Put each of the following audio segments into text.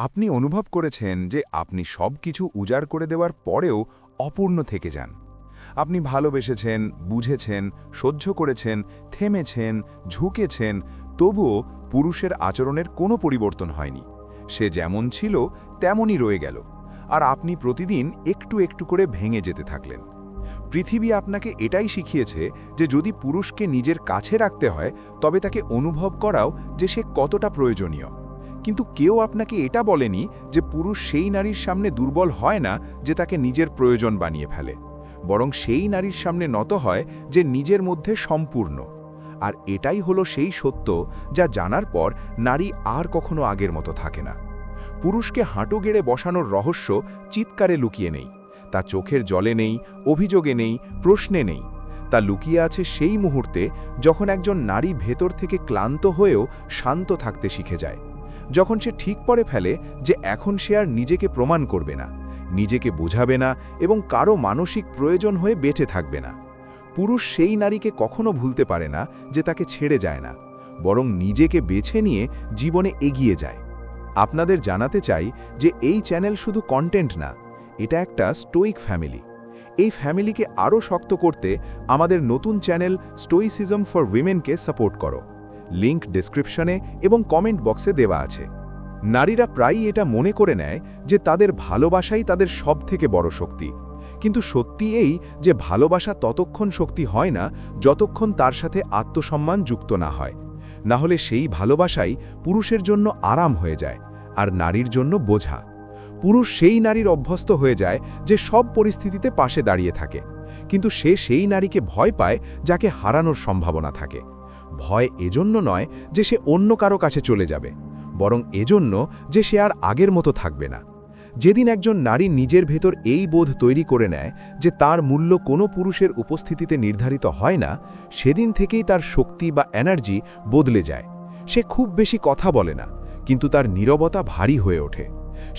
আপনি অনুভব করেছেন যে আপনি সব কিছু উজাড় করে দেওয়ার পরেও অপূর্ণ থেকে যান। আপনি ভালোবেসেছেন, বুঝেছেন, সহ্য করেছেন, থেমেছেন, ঝুঁকেছেন, তবুও পুরুষের আচরণের কোনো পরিবর্তন হয়নি। সে যেমন ছিল, তেমনই রয়ে গেল। আর আপনি প্রতিদিন একটু একটু করে ভেঙে যেতে থাকলেন। পৃথিবী আপনাকে এটাই শিখিয়েছে যে যদি পুরুষকে নিজের কাছে রাখতে হয়, তবে তাকে অনুভব করাও যে সে কতটা প্রয়োজনীয়। কিন্তু কেউ আপনাকে এটা বলেনি যে পুরুষ সেই নারীর সামনে দুর্বল হয় না যে তাকে নিজের প্রয়োজন বানিয়ে ফেলে। বরং সেই নারীর সামনে নত হয় যে নিজের মধ্যে সম্পূর্ণ। আর এটাই হলো সেই সত্য যা জানার পর নারী আর কখনো আগের মতো থাকে না। পুরুষকে হাঁটু গেড়ে বসানোর রহস্য চিৎকারে লুকিয়ে নেই। তা চোখের জলে নেই, অভিযোগে নেই, প্রশ্নে নেই। তা লুকিয়ে আছে সেই মুহূর্তে যখন একজন নারী ভেতর থেকে ক্লান্ত হয়েও শান্ত থাকতে শিখে যায়। যখন সে ঠিক পরে ফেলে যে এখন সে আর নিজেকে প্রমাণ করবে না, নিজেকে বোঝাবে না এবং কারও মানসিক প্রয়োজন হয়ে বেঁচে থাকবে না। পুরুষ সেই নারীকে কখনো ভুলতে পারে না যে তাকে ছেড়ে যায় না, বরং নিজেকে বেছে নিয়ে জীবনে এগিয়ে যায়। আপনাদের জানাতে চাই যে এই চ্যানেল শুধু কন্টেন্ট না, এটা একটা স্টোইক ফ্যামিলি এই ফ্যামিলিকে আরও শক্ত করতে আমাদের নতুন চ্যানেল স্টোইসিজম ফর উইমেনকে সাপোর্ট করো। লিংক ডিসক্রিপশনে এবং কমেন্ট বক্সে দেওয়া আছে। নারীরা প্রায়ই এটা মনে করে নেয় যে তাদের ভালোবাসাই তাদের সব থেকে বড় শক্তি। কিন্তু সত্যি এই যে ভালোবাসা ততক্ষণ শক্তি হয় না, যতক্ষণ তার সাথে আত্মসম্মান যুক্ত না হয়। না হলে সেই ভালোবাসাই পুরুষের জন্য আরাম হয়ে যায় আর নারীর জন্য বোঝা। পুরুষ সেই নারীর অভ্যস্ত হয়ে যায় যে সব পরিস্থিতিতে পাশে দাঁড়িয়ে থাকে। কিন্তু সে সেই নারীকে ভয় পায় যাকে হারানোর সম্ভাবনা থাকে। ভয় এজন্য নয় যে সে অন্য কারও কাছে চলে যাবে, বরং এজন্য যে সে আর আগের মতো থাকবে না। যেদিন একজন নারী নিজের ভেতর এই বোধ তৈরি করে নেয় যে তার মূল্য কোনো পুরুষের উপস্থিতিতে নির্ধারিত হয় না, সেদিন থেকেই তার শক্তি বা এনার্জি বদলে যায়। সে খুব বেশি কথা বলে না, কিন্তু তার নীরবতা ভারী হয়ে ওঠে।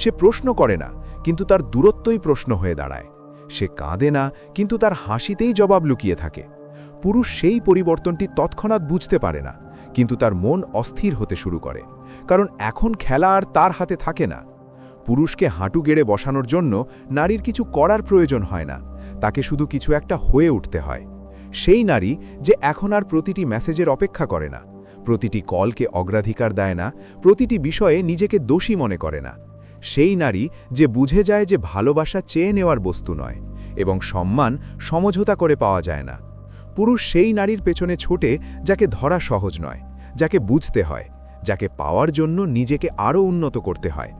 সে প্রশ্ন করে না, কিন্তু তার দূরত্বই প্রশ্ন হয়ে দাঁড়ায়। সে কাঁদে না, কিন্তু তার হাসিতেই জবাব লুকিয়ে থাকে। পুরুষ সেই পরিবর্তনটি তৎক্ষণাৎ বুঝতে পারে না, কিন্তু তার মন অস্থির হতে শুরু করে, কারণ এখন খেলা আর তার হাতে থাকে না। পুরুষকে হাঁটু গেড়ে বসানোর জন্য নারীর কিছু করার প্রয়োজন হয় না, তাকে শুধু কিছু একটা হয়ে উঠতে হয়। সেই নারী যে এখন আর প্রতিটি মেসেজের অপেক্ষা করে না, প্রতিটি কলকে অগ্রাধিকার দেয় না, প্রতিটি বিষয়ে নিজেকে দোষী মনে করে না। সেই নারী যে বুঝে যায় যে ভালোবাসা চেয়ে নেওয়ার বস্তু নয়, এবং সম্মান সমঝোতা করে পাওয়া যায় না। পুরুষ সেই নারীর পেছনে ছোটে যাকে ধরা সহজ নয়, যাকে বুঝতে হয়, যাকে পাওয়ার জন্য নিজেকে আরও উন্নত করতে হয়।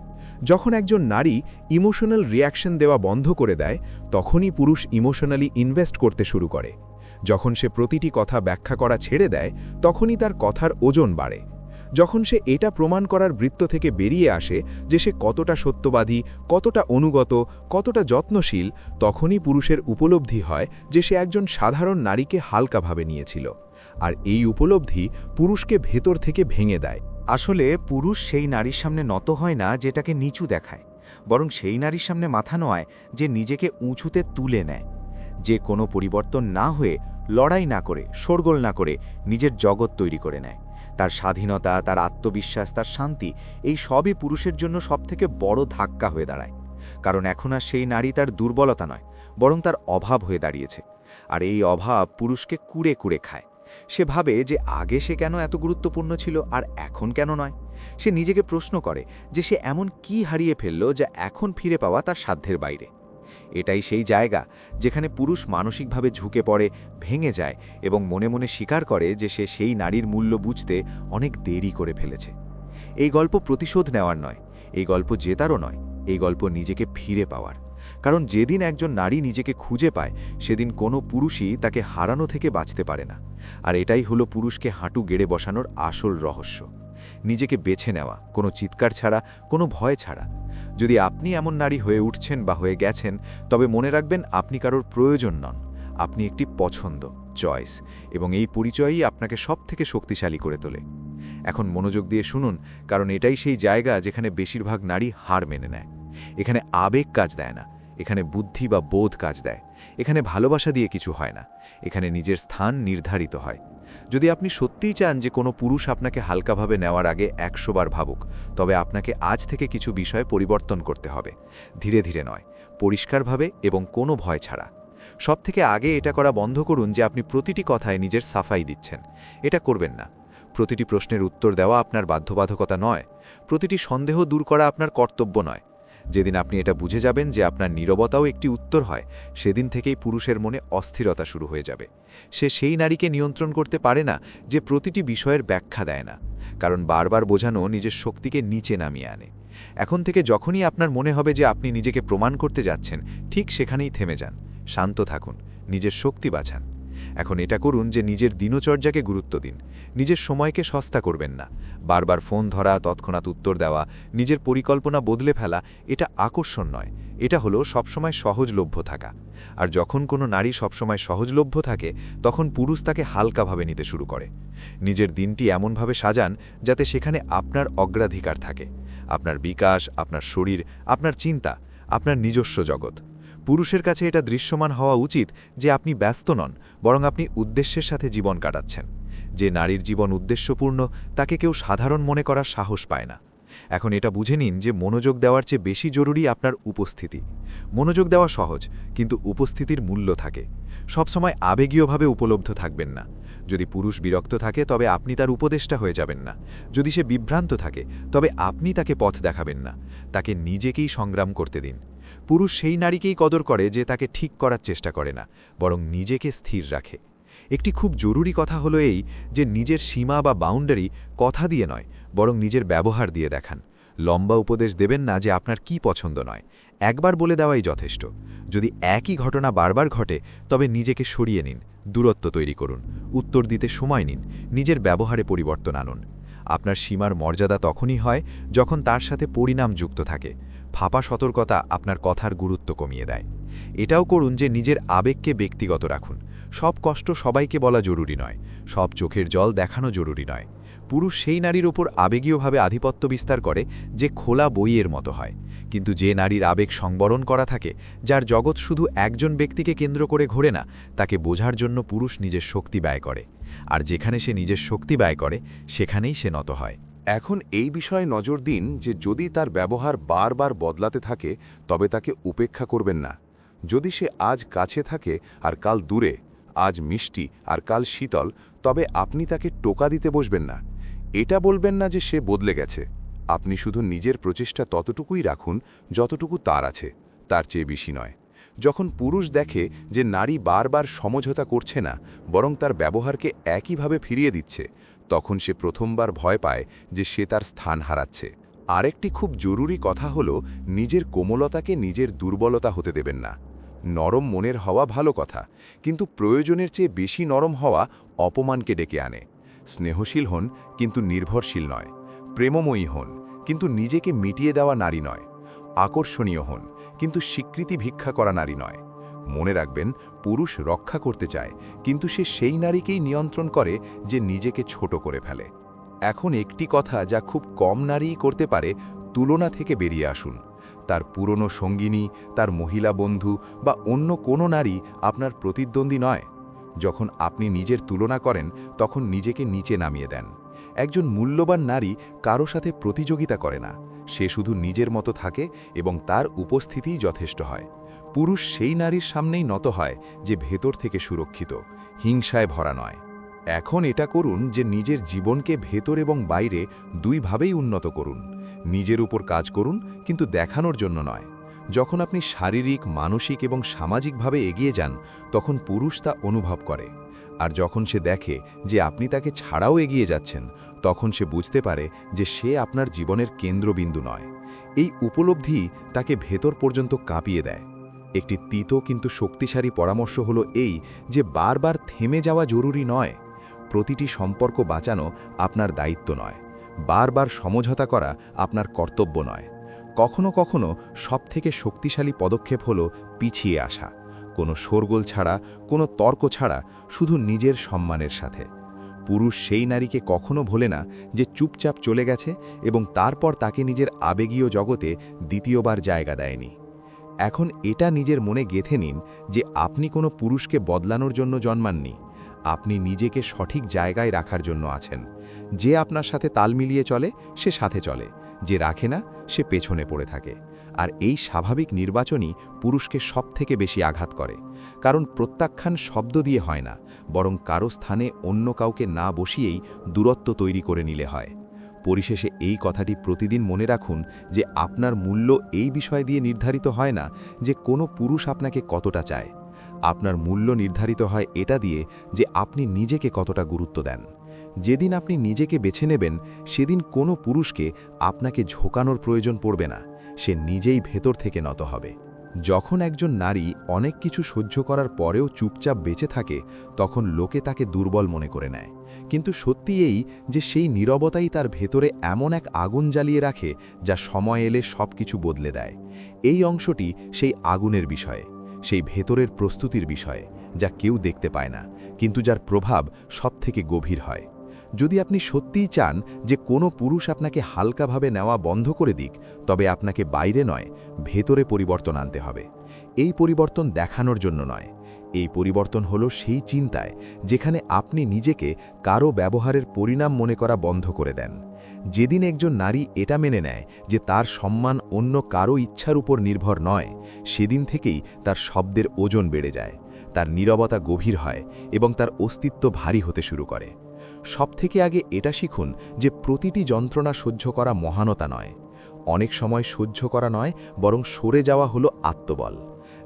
যখন একজন নারী ইমোশনাল রিয়াকশন দেওয়া বন্ধ করে দেয়, তখনই পুরুষ ইমোশনালি ইনভেস্ট করতে শুরু করে। যখন সে প্রতিটি কথা ব্যাখ্যা করা ছেড়ে দেয়, তখনই তার কথার ওজন বাড়ে। যখন সে এটা প্রমাণ করার বৃত্ত থেকে বেরিয়ে আসে যে সে কতটা সত্যবাদী, কতটা অনুগত, কতটা যত্নশীল, তখনই পুরুষের উপলব্ধি হয় যে সে একজন সাধারণ নারীকে হালকাভাবে নিয়েছিল। আর এই উপলব্ধি পুরুষকে ভেতর থেকে ভেঙে দেয়। আসলে পুরুষ সেই নারীর সামনে নত হয় না যেটাকে নিচু দেখায়, বরং সেই নারীর সামনে মাথা নোয়ায় যে নিজেকে উঁচুতে তুলে নেয়। যে কোনো পরিবর্তন না হয়ে লড়াই না করে, শোরগোল না করে নিজের জগৎ তৈরি করে নেয়। তার স্বাধীনতা, তার আত্মবিশ্বাস, তার শান্তি, এই সবই পুরুষের জন্য সবথেকে বড় ধাক্কা হয়ে দাঁড়ায়। কারণ এখন আর সেই নারী তার দুর্বলতা নয়, বরং তার অভাব হয়ে দাঁড়িয়েছে। আর এই অভাব পুরুষকে কুড়ে কুড়ে খায়। সে ভাবে যে আগে সে কেন এত গুরুত্বপূর্ণ ছিল আর এখন কেন নয়? সে নিজেকে প্রশ্ন করে যে সে এমন কি হারিয়ে ফেলল যা এখন ফিরে পাওয়া তার সাধ্যের বাইরে। এটাই সেই জায়গা যেখানে পুরুষ মানসিকভাবে ঝুঁকে পড়ে, ভেঙে যায় এবং মনে মনে স্বীকার করে যে সে সেই নারীর মূল্য বুঝতে অনেক দেরি করে ফেলেছে। এই গল্প প্রতিশোধ নেওয়ার নয়, এই গল্প জেতারও নয়, এই গল্প নিজেকে ফিরে পাওয়ার। কারণ যেদিন একজন নারী নিজেকে খুঁজে পায়, সেদিন কোনো পুরুষই তাকে হারানো থেকে বাঁচতে পারে না। আর এটাই হলো পুরুষকে হাঁটু গেড়ে বসানোর আসল রহস্য। নিজেকে বেছে নেওয়া, কোনো চিৎকার ছাড়া, কোনো ভয় ছাড়া। যদি আপনি এমন নারী হয়ে উঠছেন বা হয়ে গেছেন, তবে মনে রাখবেন আপনি কারোর প্রয়োজন নন। আপনি একটি পছন্দ, চয়েস, এবং এই পরিচয়ই আপনাকে সব থেকে শক্তিশালী করে তোলে। এখন মনোযোগ দিয়ে শুনুন, কারণ এটাই সেই জায়গা যেখানে বেশিরভাগ নারী হার মেনে নেয়। এখানে আবেগ কাজ দেয় না, এখানে বুদ্ধি বা বোধ কাজ দেয়। এখানে ভালোবাসা দিয়ে কিছু হয় না, এখানে নিজের স্থান নির্ধারিত হয়। যদি আপনি সত্যিই চান যে কোনো পুরুষ আপনাকে হালকাভাবে নেওয়ার আগে একশো বার ভাবুক, তবে আপনাকে আজ থেকে কিছু বিষয় পরিবর্তন করতে হবে। ধীরে ধীরে নয়, পরিষ্কারভাবে এবং কোনো ভয় ছাড়া। সব থেকে আগে এটা করা বন্ধ করুন যে আপনি প্রতিটি কথায় নিজের সাফাই দিচ্ছেন। এটা করবেন না। প্রতিটি প্রশ্নের উত্তর দেওয়া আপনার বাধ্যবাধকতা নয়। প্রতিটি সন্দেহ দূর করা আপনার কর্তব্য নয়। যেদিন আপনি এটা বুঝে যাবেন যে আপনার নীরবতাও একটি উত্তর হয়, সেদিন থেকেই পুরুষের মনে অস্থিরতা শুরু হয়ে যাবে। সে সেই নারীকে নিয়ন্ত্রণ করতে পারে না যে প্রতিটি বিষয়ের ব্যাখ্যা দেয় না, কারণ বারবার বোঝানো নিজের শক্তিকে নিচে নামিয়ে আনে। এখন থেকে যখনই আপনার মনে হবে যে আপনি নিজেকে প্রমাণ করতে যাচ্ছেন, ঠিক সেখানেই থেমে যান, শান্ত থাকুন, নিজের শক্তি বাঁচান। এখন এটা করুন যে নিজের দিনচর্যাকে গুরুত্ব দিন। নিজের সময়কে সস্তা করবেন না। বারবার ফোন ধরা, তৎক্ষণাৎ উত্তর দেওয়া, নিজের পরিকল্পনা বদলে ফেলা, এটা আকর্ষণ নয়। এটা হলো সবসময় সহজলভ্য থাকা। আর যখন কোনো নারী সবসময় সহজলভ্য থাকে, তখন পুরুষ তাকে হালকাভাবে নিতে শুরু করে। নিজের দিনটি এমনভাবে সাজান যাতে সেখানে আপনার অগ্রাধিকার থাকে। আপনার বিকাশ, আপনার শরীর, আপনার চিন্তা, আপনার নিজস্ব জগৎ। পুরুষের কাছে এটা দৃশ্যমান হওয়া উচিত যে আপনি ব্যস্ত নন, বরং আপনি উদ্দেশ্যের সাথে জীবন কাটাচ্ছেন। যে নারীর জীবন উদ্দেশ্যপূর্ণ, তাকে কেউ সাধারণ মনে করার সাহস পায় না। এখন এটা বুঝে নিন যে মনোযোগ দেওয়ার চেয়ে বেশি জরুরি আপনার উপস্থিতি। মনোযোগ দেওয়া সহজ, কিন্তু উপস্থিতির মূল্য থাকে। সবসময় আবেগীয়ভাবে উপলব্ধ থাকবেন না। যদি পুরুষ বিরক্ত থাকে, তবে আপনি তার উপদেষ্টা হয়ে যাবেন না। যদি সে বিভ্রান্ত থাকে, তবে আপনি তাকে পথ দেখাবেন না। তাকে নিজেকেই সংগ্রাম করতে দিন। পুরুষ সেই নারীকেই কদর করে যে তাকে ঠিক করার চেষ্টা করে না, বরং নিজেকে স্থির রাখে। একটি খুব জরুরি কথা হলো এই যে নিজের সীমা বা বাউন্ডারি কথা দিয়ে নয়, বরং নিজের ব্যবহার দিয়ে দেখান। লম্বা উপদেশ দেবেন না যে আপনার কি পছন্দ নয়। একবার বলে দেওয়াই যথেষ্ট। যদি একই ঘটনা বারবার ঘটে, তবে নিজেকে সরিয়ে নিন, দূরত্ব তৈরি করুন, উত্তর দিতে সময় নিন, নিজের ব্যবহারে পরিবর্তন আনুন। আপনার সীমার মর্যাদা তখনই হয় যখন তার সাথে পরিণাম যুক্ত থাকে। ফাঁপা সতর্কতা আপনার কথার গুরুত্ব কমিয়ে দেয়। এটাও করুন যে নিজের আবেগকে ব্যক্তিগত রাখুন। সব কষ্ট সবাইকে বলা জরুরি নয়, সব চোখের জল দেখানো জরুরি নয়। পুরুষ সেই নারীর ওপর আবেগীয়ভাবে আধিপত্য বিস্তার করে যে খোলা বইয়ের মতো হয়। কিন্তু যে নারীর আবেগ সংবরণ করা থাকে, যার জগৎ শুধু একজন ব্যক্তিকে কেন্দ্র করে ঘোরে না, তাকে বোঝার জন্য পুরুষ নিজের শক্তি ব্যয় করে। আর যেখানে সে নিজের শক্তি ব্যয় করে, সেখানেই সে নত হয়। এখন এই বিষয়ে নজর দিন যে যদি তার ব্যবহার বারবার বদলাতে থাকে, তবে তাকে উপেক্ষা করবেন না। যদি সে আজ কাছে থাকে আর কাল দূরে, আজ মিষ্টি আর কাল শীতল, তবে আপনি তাকে টোকা দিতে বসবেন না। এটা বলবেন না যে সে বদলে গেছে। আপনি শুধু নিজের প্রচেষ্টা ততটুকুই রাখুন যতটুকু তার আছে, তার চেয়ে বেশি নয়। যখন পুরুষ দেখে যে নারী বারবার সমঝোতা করছে না, বরং তার ব্যবহারকে একইভাবে ফিরিয়ে দিচ্ছে তখন সে প্রথমবার ভয় পায় যে সে তার স্থান হারাচ্ছে। আরেকটি খুব জরুরি কথা হল, নিজের কোমলতাকে নিজের দুর্বলতা হতে দেবেন না। নরম মনের হওয়া ভালো কথা, কিন্তু প্রয়োজনের চেয়ে বেশি নরম হওয়া অপমানকে ডেকে আনে। স্নেহশীল হন, কিন্তু নির্ভরশীল নয়। প্রেমময়ী হন, কিন্তু নিজেকে মিটিয়ে দেওয়া নারী নয়। আকর্ষণীয় হন, কিন্তু স্বীকৃতি ভিক্ষা করা নারী নয়। মনে রাখবেন, পুরুষ রক্ষা করতে চায়, কিন্তু সে সেই নারীকেই নিয়ন্ত্রণ করে যে নিজেকে ছোট করে ফেলে। এখন একটি কথা যা খুব কম নারীই করতে পারে, তুলনা থেকে বেরিয়ে আসুন। তার পুরনো সঙ্গিনী, তার মহিলা বন্ধু বা অন্য কোনো নারী আপনার প্রতিদ্বন্দ্বী নয়। যখন আপনি নিজের তুলনা করেন, তখন নিজেকে নিচে নামিয়ে দেন। একজন মূল্যবান নারী কারও সাথে প্রতিযোগিতা করে না। সে শুধু নিজের মতো থাকে এবং তার উপস্থিতিই যথেষ্ট হয়। পুরুষ সেই নারীর সামনেই নত হয় যে ভেতর থেকে সুরক্ষিত, হিংসায় ভরা নয়। এখন এটা করুন যে নিজের জীবনকে ভেতর এবং বাইরে দুইভাবেই উন্নত করুন। নিজের উপর কাজ করুন, কিন্তু দেখানোর জন্য নয়। যখন আপনি শারীরিক, মানসিক এবং সামাজিকভাবে এগিয়ে যান, তখন পুরুষ তা অনুভব করে। আর যখন সে দেখে যে আপনি তাকে ছাড়াও এগিয়ে যাচ্ছেন, তখন সে বুঝতে পারে যে সে আপনার জীবনের কেন্দ্রবিন্দু নয়। এই উপলব্ধি তাকে ভেতর পর্যন্ত কাঁপিয়ে দেয়। একটি তিত কিন্তু শক্তিশালী পরামর্শ হলো এই যে বারবার থেমে যাওয়া জরুরি নয়। প্রতিটি সম্পর্ক বাঁচানো আপনার দায়িত্ব নয়। বারবার সমঝোতা করা আপনার কর্তব্য নয়। কখনো কখনো সবথেকে শক্তিশালী পদক্ষেপ হল পিছিয়ে আসা। কোনো শোরগোল ছাড়া, কোনো তর্ক ছাড়া, শুধু নিজের সম্মানের সাথে। পুরুষ সেই নারীকে কখনো ভোলে না যে চুপচাপ চলে গেছে এবং তারপর তাকে নিজের আবেগীয় জগতে দ্বিতীয়বার জায়গা দেয়নি। এখন এটা নিজের মনে গেথে নিন যে আপনি কোনো পুরুষকে বদলানোর জন্য জন্মাননি। আপনি নিজেকে সঠিক জায়গায় রাখার জন্য আছেন। যে আপনার সাথে তাল মিলিয়ে চলে, সে সাথে চলে। যে রাখে না, সে পেছনে পড়ে থাকে। আর এই স্বাভাবিক নির্বাচনই পুরুষকে সবথেকে বেশি আঘাত করে। কারণ প্রত্যাখ্যান শব্দ দিয়ে হয় না, বরং কারও স্থানে অন্য কাউকে না বসিয়েই দূরত্ব তৈরি করে নিলে হয়। পরিশেষে এই কথাটি প্রতিদিন মনে রাখুন যে আপনার মূল্য এই বিষয় দিয়ে নির্ধারিত হয় না যে কোনো পুরুষ আপনাকে কতটা চায়। আপনার মূল্য নির্ধারিত হয় এটা দিয়ে যে আপনি নিজেকে কতটা গুরুত্ব দেন। যেদিন আপনি নিজেকে বেছে নেবেন, সেদিন কোনো পুরুষকে আপনাকে ঝোকানোর প্রয়োজন পড়বে না। সে নিজেই ভেতর থেকে নত হবে। যখন একজন নারী অনেক কিছু সহ্য করার পরেও চুপচাপ বেঁচে থাকে, তখন লোকে তাকে দুর্বল মনে করে নেয়। কিন্তু সত্যি এই যে সেই নীরবতাই তার ভেতরে এমন এক আগুন জ্বালিয়ে রাখে, যা সময় এলে সব কিছু বদলে দেয়। এই অংশটি সেই আগুনের বিষয়ে, সেই ভেতরের প্রস্তুতির বিষয়ে, যা কেউ দেখতে পায় না, কিন্তু যার প্রভাব সবথেকে গভীর হয়। যদি আপনি সত্যিই চান যে কোনো পুরুষ আপনাকে হালকাভাবে নেওয়া বন্ধ করে দিক, তবে আপনাকে বাইরে নয়, ভেতরে পরিবর্তন আনতে হবে। এই পরিবর্তন দেখানোর জন্য নয়। এই পরিবর্তন হলো সেই চিন্তায় যেখানে আপনি নিজেকে কারও ব্যবহারের পরিণাম মনে করা বন্ধ করে দেন। যেদিন একজন নারী এটা মেনে নেয় যে তার সম্মান অন্য কারও ইচ্ছার উপর নির্ভর নয়, সেদিন থেকেই তার শব্দের ওজন বেড়ে যায়, তার নীরবতা গভীর হয় এবং তার অস্তিত্ব ভারী হতে শুরু করে। সবথেকে আগে এটা শিখুন যে প্রতিটি যন্ত্রণা সহ্য করা মহানতা নয়। অনেক সময় সহ্য করা নয়, বরং সরে যাওয়া হলো আত্মবল।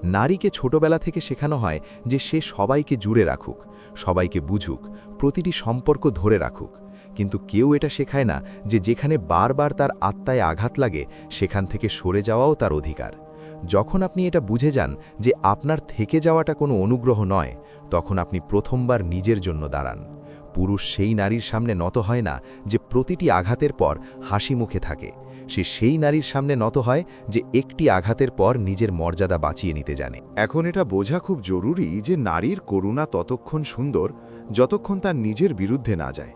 নারীকে ছোটবেলা থেকে শেখানো হয় যে সে সবাইকে জুড়ে রাখুক, সবাইকে বুঝুক, প্রতিটি সম্পর্ক ধরে রাখুক। কিন্তু কেউ এটা শেখায় না যে যেখানে বারবার তার আত্মায় আঘাত লাগে, সেখান থেকে সরে যাওয়াও তার অধিকার। যখন আপনি এটা বুঝে যান যে আপনার থেকে যাওয়াটা কোনো অনুগ্রহ নয়, তখন আপনি প্রথমবার নিজের জন্য দাঁড়ান। পুরুষ সেই নারীর সামনে নত হয় না যে প্রতিটি আঘাতের পর হাসি মুখে থাকে। সে সেই নারীর সামনে নত হয় যে একটি আঘাতের পর নিজের মর্যাদা বাঁচিয়ে নিতে জানে। এখন এটা বোঝা খুব জরুরি যে নারীর করুণা ততক্ষণ সুন্দর যতক্ষণ তার নিজের বিরুদ্ধে না যায়।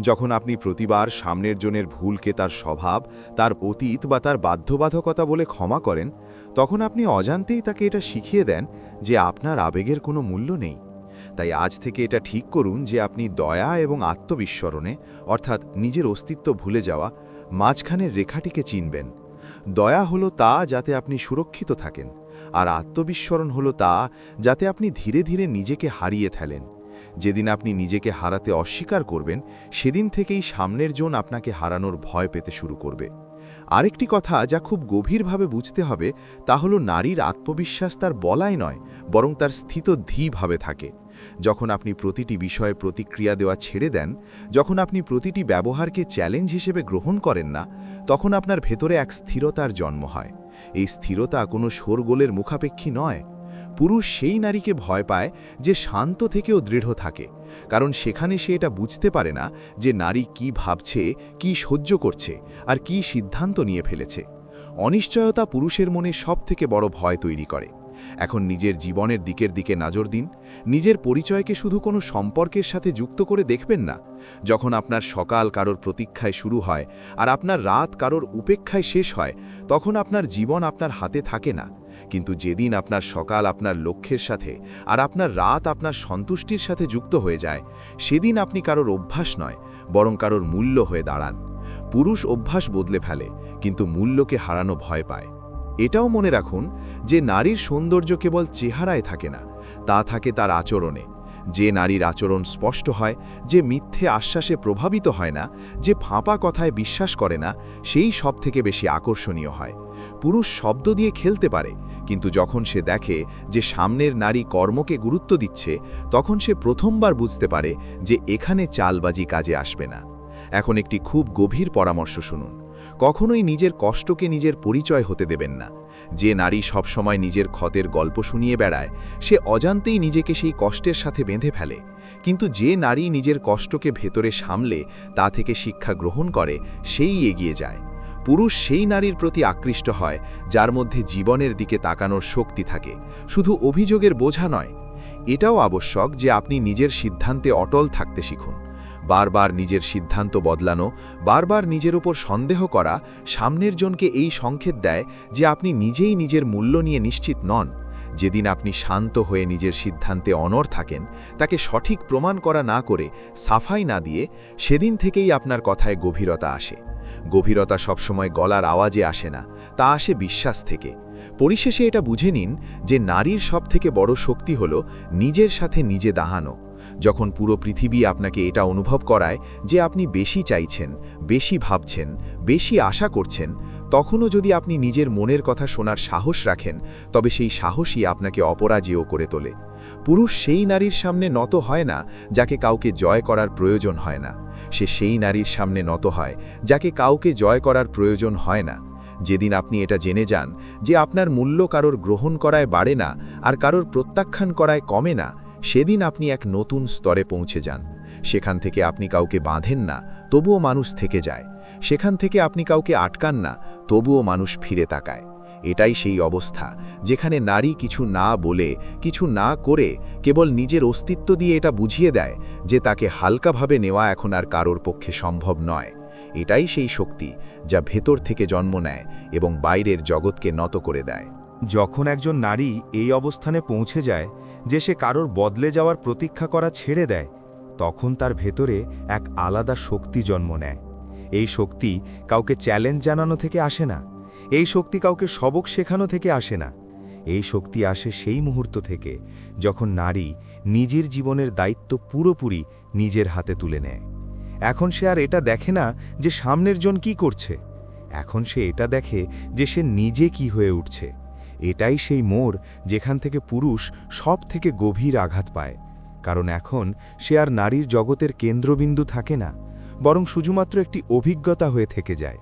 যখন আপনি প্রতিবার সামনের জনের ভুলকে তার স্বভাব, তার অতীত বা তার বাধ্যবাধকতা বলে ক্ষমা করেন, তখন আপনি অজান্তেই তাকে এটা শিখিয়ে দেন যে আপনার আবেগের কোনো মূল্য নেই। তাই আজ থেকে এটা ঠিক করুন যে আপনি দয়া এবং আত্মবিস্মরণে, অর্থাৎ নিজের অস্তিত্ব ভুলে যাওয়া, মাঝখানের রেখাটিকে চিনবেন। দয়া হলো তা যাতে আপনি সুরক্ষিত থাকেন, আর আত্মবিস্মরণ হলো তা যাতে আপনি ধীরে ধীরে নিজেকে হারিয়ে ফেলেন। যেদিন আপনি নিজেকে হারাতে অস্বীকার করবেন, সেদিন থেকেই সামনের জন আপনাকে হারানোর ভয় পেতে শুরু করবে। আরেকটি কথা যা খুব গভীরভাবে বুঝতে হবে, তা হল নারীর আত্মবিশ্বাস তার বলাই নয়, বরং তার স্থিত ধীভাবে থাকে। যখন আপনি প্রতিটি বিষয়ে প্রতিক্রিয়া দেওয়া ছেড়ে দেন, যখন আপনি প্রতিটি ব্যবহারকে চ্যালেঞ্জ হিসেবে গ্রহণ করেন না, তখন আপনার ভেতরে এক স্থিরতার জন্ম হয়। এই স্থিরতা কোনো শোরগোলের মুখাপেক্ষী নয়। পুরুষ সেই নারীকে ভয় পায় যে শান্ত থেকেও দৃঢ় থাকে, কারণ সেখানে সে এটা বুঝতে পারে না যে নারী কি ভাবছে, কি সহ্য করছে, আর কি সিদ্ধান্ত নিয়ে ফেলেছে। অনিশ্চয়তা পুরুষের মনে সব থেকে বড় ভয় তৈরি করে। এখন নিজের জীবনের দিকের দিকে নজর দিন। নিজের পরিচয়কে শুধু কোনো সম্পর্কের সাথে যুক্ত করে দেখবেন না। যখন আপনার সকাল কারোর প্রতীক্ষায় শুরু হয় আর আপনার রাত কারোর উপেক্ষায় শেষ হয়, তখন আপনার জীবন আপনার হাতে থাকে না। কিন্তু যেদিন আপনার সকাল আপনার লক্ষ্যের সাথে আর আপনার রাত আপনার সন্তুষ্টির সাথে যুক্ত হয়ে যায়, সেদিন আপনি কারোর অভ্যাস নয়, বরং কারোর মূল্য হয়ে দাঁড়ান। পুরুষ অভ্যাস বদলে ফেলে, কিন্তু মূল্যকে হারানো ভয় পায়। এটাও মনে রাখুন যে নারীর সৌন্দর্য কেবল চেহারায় থাকে না, তা থাকে তার আচরণে। যে নারীর আচরণ স্পষ্ট হয়, যে মিথ্যে আশ্বাসে প্রভাবিত হয় না, যে ফাঁপা কথায় বিশ্বাস করে না, সেই সব থেকে বেশি আকর্ষণীয় হয়। পুরুষ শব্দ দিয়ে খেলতে পারে, কিন্তু যখন সে দেখে যে সামনের নারী কর্মকে গুরুত্ব দিচ্ছে, তখন সে প্রথমবার বুঝতে পারে যে এখানে চালবাজি কাজে আসবে না। এখন একটি খুব গভীর পরামর্শ শুনুন। কখনোই নিজের কষ্টকে নিজের পরিচয় হতে দেবেন না। যে নারী সবসময় নিজের ক্ষতের গল্প শুনিয়ে বেড়ায়, সে অজান্তেই নিজেকে সেই কষ্টের সাথে বেঁধে ফেলে। কিন্তু যে নারী নিজের কষ্টকে ভেতরে সামলে, তা থেকে শিক্ষা গ্রহণ করে, সেই এগিয়ে যায়। পুরুষ সেই নারীর প্রতি আকৃষ্ট হয়, যার মধ্যে জীবনের দিকে তাকানোর শক্তি থাকে। শুধু অভিযোগের বোঝা নয়, এটাও আবশ্যক যে আপনি নিজের সিদ্ধান্তে অটল থাকতে শিখুন। বারবার নিজের সিদ্ধান্ত বদলানো, বারবার নিজের উপর সন্দেহ করা, সামনের জনকে এই সংকেত দেয় যে আপনি নিজেই নিজের মূল্য নিয়ে নিশ্চিত নন। যেদিন আপনি শান্ত হয়ে নিজের সিদ্ধান্তে অনর থাকেন, তাকে সঠিক প্রমাণ করা না করে সাফাই না দিয়ে সেদিন থেকেই আপনার কথায় গভীরতা আসে। গভীরতা সবসময় গলার আওয়াজে আসে না, তা আসে বিশ্বাস থেকে। পরিশেষে এটা বুঝে নিন যে নারীর সবথেকে বড় শক্তি হল নিজের সাথে নিজে দাহানো যখন পুরো পৃথিবী আপনাকে এটা অনুভব করায় যে আপনি বেশি চাইছেন, বেশি ভাবছেন, বেশি আশা করছেন, তখনও যদি আপনি নিজের মনের কথা শোনার সাহস রাখেন, তবে সেই সাহসই আপনাকে অপরাজেয় করে তোলে। পুরুষ সেই নারীর সামনে নত হয় না যাকে কাউকে জয় করার প্রয়োজন হয় না। সে সেই নারীর সামনে নত হয় যাকে কাউকে জয় করার প্রয়োজন হয় না। যেদিন আপনি এটা জেনে যান যে আপনার মূল্য কারোর গ্রহণ করায় বাড়ে না আর কারোর প্রত্যাখ্যান করায় কমে না সেদিন আপনি এক নতুন স্তরে পৌঁছে যান। সেখান থেকে আপনি কাউকে বাঁধেন না, তবুও মানুষ থেকে যায়। সেখান থেকে আপনি কাউকে আটকান না, তবুও মানুষ ফিরে তাকায়। এটাই সেই অবস্থা, যেখানে নারী কিছু না বলে, কিছু না করে, কেবল নিজের অস্তিত্ব দিয়ে এটা বুঝিয়ে দেয় যে তাকে হালকাভাবে নেওয়া এখন আর কারোর পক্ষে সম্ভব নয়। এটাই সেই শক্তি, যা ভেতর থেকে জন্ম নেয় এবং বাইরের জগৎকে নত করে দেয়। যখন একজন নারী এই অবস্থানে পৌঁছে যায় যে সে কারোর বদলে যাওয়ার প্রতীক্ষা করা ছেড়ে দেয়, তখন তার ভেতরে এক আলাদা শক্তি জন্ম নেয়। এই শক্তি কাউকে চ্যালেঞ্জ জানানো থেকে আসে না, এই শক্তি কাউকে সবক শেখানো থেকে আসে না। এই শক্তি আসে সেই মুহূর্ত থেকে যখন নারী নিজের জীবনের দায়িত্ব পুরোপুরি নিজের হাতে তুলে নেয়। এখন সে আর এটা দেখে না যে সামনের জন কি করছে। এখন সে এটা দেখে যে সে নিজে কি হয়ে উঠছে। এটাই সেই মোড় যেখান থেকে পুরুষ সব থেকে গভীর আঘাত পায়, কারণ এখন সে আর নারীর জগতের কেন্দ্রবিন্দু থাকে না, বরং শুধুমাত্র একটি অভিজ্ঞতা হয়ে থেকে যায়।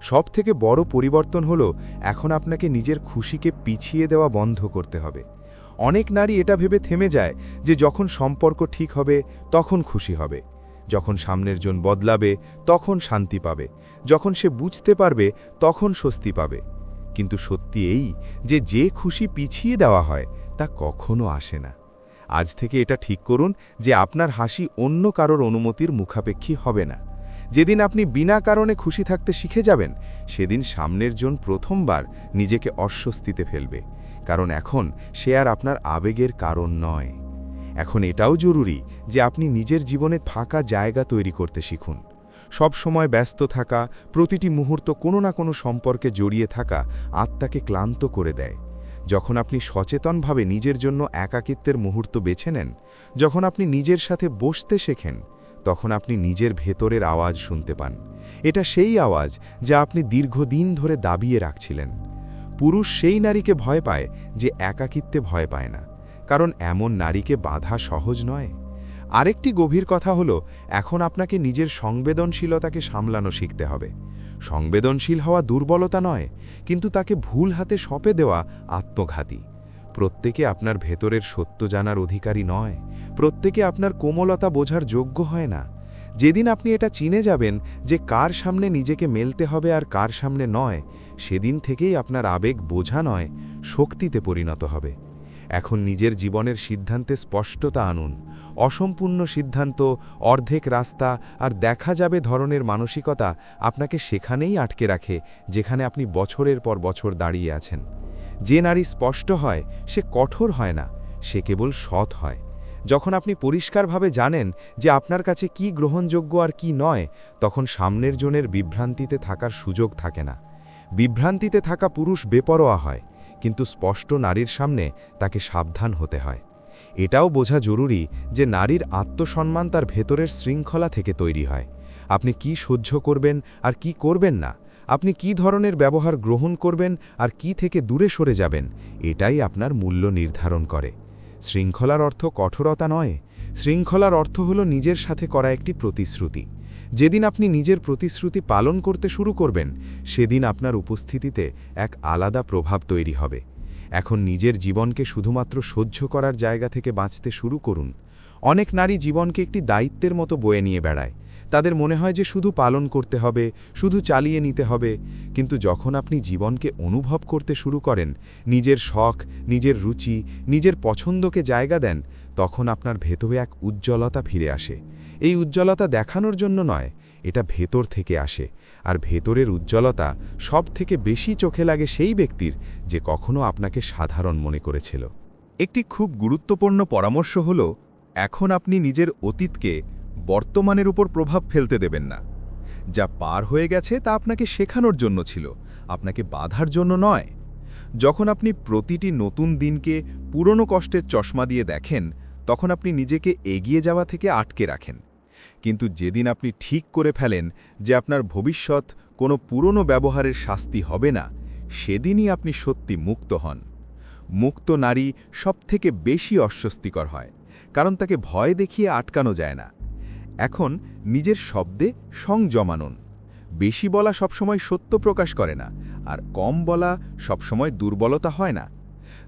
সব থেকে বড় পরিবর্তন হল এখন আপনাকে নিজের খুশিকে পিছিয়ে দেওয়া বন্ধ করতে হবে। অনেক নারী এটা ভেবে থেমে যায় যে যখন সম্পর্ক ঠিক হবে, তখন খুশি হবে। যখন সামনের জন বদলাবে, তখন শান্তি পাবে। যখন সে বুঝতে পারবে, তখন স্বস্তি পাবে। কিন্তু সত্যি এই যে যে খুশি পিছিয়ে দেওয়া হয়, তা কখনো আসে না। আজ থেকে এটা ঠিক করুন যে আপনার হাসি অন্য কারোর অনুমতির মুখাপেক্ষী হবে না। যেদিন আপনি বিনা কারণে খুশি থাকতে শিখে যাবেন, সেদিন সামনের জন প্রথমবার নিজেকে অস্বস্তিতে ফেলবে, কারণ এখন সে আর আপনার আবেগের কারণ নয়। এখন এটাও জরুরি যে আপনি নিজের জীবনে ফাঁকা জায়গা তৈরি করতে শিখুন। সব সময় ব্যস্ত থাকা, প্রতিটি মুহূর্ত কোনো না কোনো সম্পর্কে জড়িয়ে থাকা আত্মাকে ক্লান্ত করে দেয়। যখন আপনি সচেতনভাবে নিজের জন্য একাকিত্বের মুহূর্ত বেছে নেন, যখন আপনি নিজের সাথে বসতে শেখেন, তখন আপনি নিজের ভেতরের আওয়াজ শুনতে পান। এটা সেই আওয়াজ যা আপনি দীর্ঘদিন ধরে দাবিয়ে রাখছিলেন। পুরুষ সেই নারীকে ভয় পায় যে একাকিত্বে ভয় পায় না, কারণ এমন নারীকে বাধা সহজ নয়। আরেকটি গভীর কথা হলো, এখন আপনাকে নিজের সংবেদনশীলতাকে সামলানো শিখতে হবে। সংবেদনশীল হওয়া দুর্বলতা নয়, কিন্তু তাকে ভুল হাতে সঁপে দেওয়া আত্মঘাতী। প্রত্যেকে আপনার ভেতরের সত্য জানার অধিকারী নয়, প্রত্যেকে আপনার কোমলতা বোঝার যোগ্য হয় না। যেদিন আপনি এটা চিনে যাবেন যে কার সামনে নিজেকে মেলতে হবে আর কার সামনে নয়, সেদিন থেকেই আপনার আবেগ বোঝা নয়, শক্তিতে পরিণত হবে। এখন নিজের জীবনের সিদ্ধান্তে স্পষ্টতা আনুন। অসম্পূর্ণ সিদ্ধান্ত, অর্ধেক রাস্তা আর দেখা যাবে ধরনের মানসিকতা আপনাকে সেখানেই আটকে রাখে, যেখানে আপনি বছরের পর বছর দাঁড়িয়ে আছেন। যে নারী স্পষ্ট হয়, সে কঠোর হয় না, সে কেবল সৎ হয়। যখন আপনি পরিষ্কারভাবে জানেন যে আপনার কাছে কি গ্রহণযোগ্য আর কি নয়, তখন সামনের জনের বিভ্রান্তিতে থাকার সুযোগ থাকে না। বিভ্রান্তিতে থাকা পুরুষ বেপরোয়া হয় কিন্তু স্পষ্ট নারীর সামনে তাকে সাবধান হতে হয়। এটাও বোঝা জরুরি যে নারীর আত্মসম্মান তার ভেতরের শৃঙ্খলা থেকে তৈরি হয়। আপনি কি সহ্য করবেন আর কি করবেন না? আপনি কি ধরনের ব্যবহার গ্রহণ করবেন আর কি থেকে দূরে সরে যাবেন? এটাই আপনার মূল্য নির্ধারণ করে। শৃঙ্খলার অর্থ কঠোরতা নয়। শৃঙ্খলার অর্থ হল নিজের সাথে করা একটি প্রতিশ্রুতি। যেদিন আপনি নিজের প্রতিশ্রুতি পালন করতে শুরু করবেন, সেদিন আপনার উপস্থিতিতে এক আলাদা প্রভাব তৈরি হবে। এখন নিজের জীবনকে শুধুমাত্র সহ্য করার জায়গা থেকে বাঁচতে শুরু করুন। অনেক নারী জীবনকে একটি দায়িত্বের মতো বয়ে নিয়ে বেড়ায়। তাদের মনে হয় যে শুধু পালন করতে হবে, শুধু চালিয়ে নিতে হবে। কিন্তু যখন আপনি জীবনকে অনুভব করতে শুরু করেন, নিজের শখ, নিজের রুচি, নিজের পছন্দকে জায়গা দেন, তখন আপনার ভেতরে এক উজ্জ্বলতা ফিরে আসে। এই উজ্জ্বলতা দেখানোর জন্য নয়, এটা ভেতর থেকে আসে, আর ভেতরের উজ্জ্বলতা সব থেকে বেশি চোখে লাগে সেই ব্যক্তির যে কখনো আপনাকে সাধারণ মনে করেছিল। একটি খুব গুরুত্বপূর্ণ পরামর্শ হল, এখন আপনি নিজের অতীতকে বর্তমানের উপর প্রভাব ফেলতে দেবেন না। যা পার হয়ে গেছে তা আপনাকে শেখানোর জন্য ছিল, আপনাকে বাধার জন্য নয়। যখন আপনি প্রতিটি নতুন দিনকে পুরনো কষ্টের চশমা দিয়ে দেখেন, তখন আপনি নিজেকে এগিয়ে যাওয়া থেকে আটকে রাখেন। কিন্তু যেদিন আপনি ঠিক করে ফেলেন যে আপনার ভবিষ্যৎ কোনো পুরনো ব্যবহারের শাস্তি হবে না, সেদিনই আপনি সত্যি মুক্ত হন। মুক্ত নারী সবথেকে বেশি অস্বস্তিকর হয়, কারণ তাকে ভয় দেখিয়ে আটকানো যায় না। এখন নিজের শব্দে সংযমানুন বেশি বলা সবসময় সত্য প্রকাশ করে না, আর কম বলা সবসময় দুর্বলতা হয় না।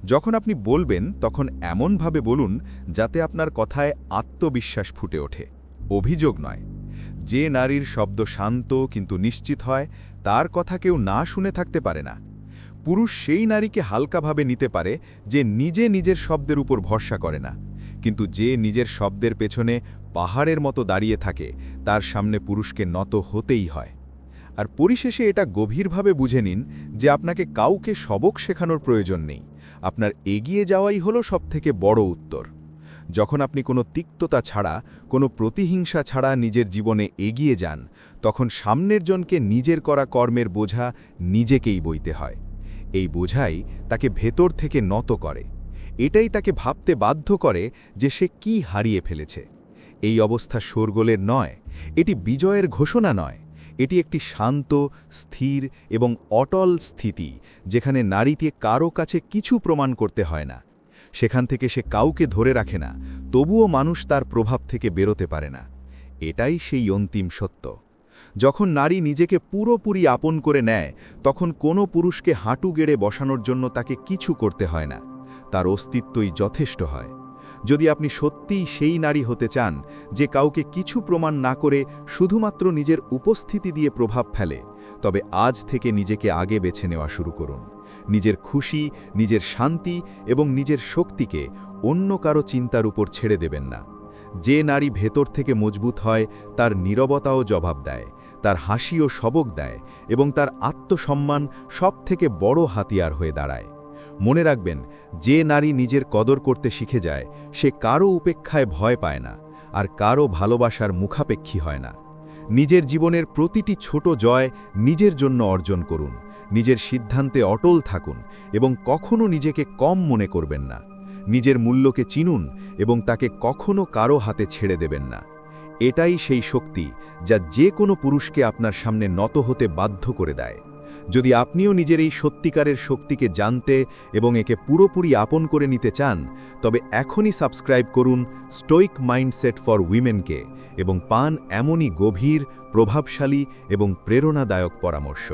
যখন আপনি বলবেন, তখন এমনভাবে বলুন, যাতে আপনার কথায় আত্মবিশ্বাস ফুটে ওঠে। অভিযোগ নয়। যে নারীর শব্দ শান্ত কিন্তু নিশ্চিত হয়, তার কথা কেউ না শুনে থাকতে পারে না। পুরুষ সেই নারীকে হালকাভাবে নিতে পারে যে নিজে নিজের শব্দের উপর ভরসা করে না। কিন্তু যে নিজের শব্দের পেছনে পাহাড়ের মতো দাঁড়িয়ে থাকে, তার সামনে পুরুষকে নত হতেই হয়। আর পরিশেষে এটা গভীরভাবে বুঝে নিন যে আপনাকে কাউকে সবক শেখানোর প্রয়োজন নেই। আপনার এগিয়ে যাওয়াই হলো সবথেকে বড় উত্তর। যখন আপনি কোনো তিক্ততা ছাড়া, কোনো প্রতিহিংসা ছাড়া নিজের জীবনে এগিয়ে যান, তখন সামনের জনকে নিজের করা কর্মের বোঝা নিজেকেই বইতে হয়। এই বোঝাই তাকে ভেতর থেকে নত করে। এটাই তাকে ভাবতে বাধ্য করে যে সে কি হারিয়ে ফেলেছে। এই অবস্থা শোরগোলের নয়, এটি বিজয়ের ঘোষণা নয়। এটি একটি শান্ত, স্থির এবং অটল স্থিতি, যেখানে নারীতে কারও কাছে কিছু প্রমাণ করতে হয় না। সেখান থেকে সে কাউকে ধরে রাখে না, তবুও মানুষ তার প্রভাব থেকে বেরোতে পারে না। এটাই সেই অন্তিম সত্য। যখন নারী নিজেকে পুরোপুরি আপন করে নেয়, তখন কোনো পুরুষকে হাঁটু গেড়ে বসানোর জন্য তাকে কিছু করতে হয় না। তার অস্তিত্বই যথেষ্ট হয়। যদি আপনি সত্যিই সেই নারী হতে চান, যে কাউকে কিছু প্রমাণ না করে শুধুমাত্র নিজের উপস্থিতি দিয়ে প্রভাব ফেলে, তবে আজ থেকে নিজেকে আগে বেছে নেওয়া শুরু করুন। নিজের খুশি, নিজের শান্তি এবং নিজের শক্তিকে অন্য কারও চিন্তার উপর ছেড়ে দেবেন না। যে নারী ভেতর থেকে মজবুত হয়, তার নীরবতাও জবাব দেয়, তার হাসিও সবক দেয় এবং তার আত্মসম্মান সব থেকে বড় হাতিয়ার হয়ে দাঁড়ায়। মনে রাখবেন, যে নারী নিজের কদর করতে শিখে যায়, সে কারও উপেক্ষায় ভয় পায় না আর কারও ভালোবাসার মুখাপেক্ষী হয় না। নিজের জীবনের প্রতিটি ছোট জয় নিজের জন্য অর্জন করুন। নিজের সিদ্ধান্তে অটল থাকুন এবং কখনও নিজেকে কম মনে করবেন না। নিজের মূল্যকে চিনুন এবং তাকে কখনও কারও হাতে ছেড়ে দেবেন না। এটাই সেই শক্তি যা যে কোনো পুরুষকে আপনার সামনে নত হতে বাধ্য করে দেয়। যদি আপনিও নিজের এই সত্যিকারের শক্তিকে জানতে এবং একে পুরোপুরি আপন করে নিতে চান, তবে এখনই সাবস্ক্রাইব করুন স্টোইক মাইন্ডসেট ফর উইমেনকে এবং পান এমনই গভীর, প্রভাবশালী এবং প্রেরণাদায়ক পরামর্শ।